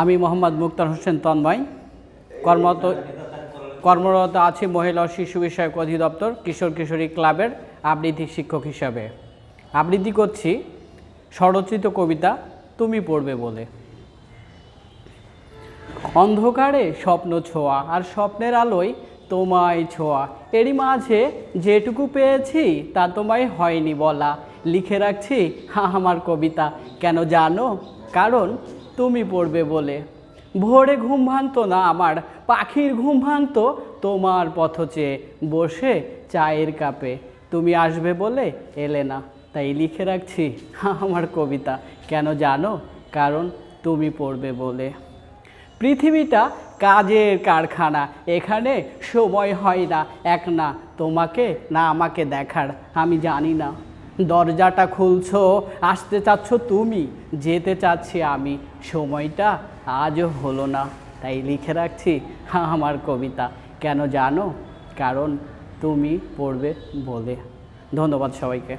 আমি মোহাম্মদ মুক্তার হোসেন তন্ময় কর্মরত কর্মরত আছি মহিলা ও শিশু বিষয়ক অধিদপ্তর কিশোর কিশোরী ক্লাবের আবৃত্তি শিক্ষক হিসাবে। আবৃত্তি করছি স্বরচিত কবিতা তুমি পড়বে বলে। অন্ধকারে স্বপ্ন ছোঁয়া আর স্বপ্নের আলোয় তোমায় ছোঁয়া। এরই মাঝে যেটুকু পেয়েছি তা তোমায় হয়নি বলা। লিখে রাখছি হা আমার কবিতা কেন জানো? কারণ তুমি পড়বে বলে। ভোরে ঘুম ভাঙতো না আমার, পাখির ঘুম ভাঙতো তোমার পথ চেয়ে। বসে চায়ের কাপে, তুমি আসবে বলে এলে না। তাই লিখে রাখছি আমার কবিতা, কেন জানো? কারণ তুমি পড়বে বলে। পৃথিবীটা কাজের কারখানা, এখানে সময় হয় না, এক না তোমাকে, না আমাকে দেখার, আমি জানি না। দরজাটা খুলছ, আসতে চাচ্ছ তুমি, যেতে চাচ্ছি আমি। সময়টা আজও হলো না, তাই লিখে রাখছি আমার কবিতা। কেন জানো? কারণ তুমি পড়বে বলে। ধন্যবাদ সবাইকে।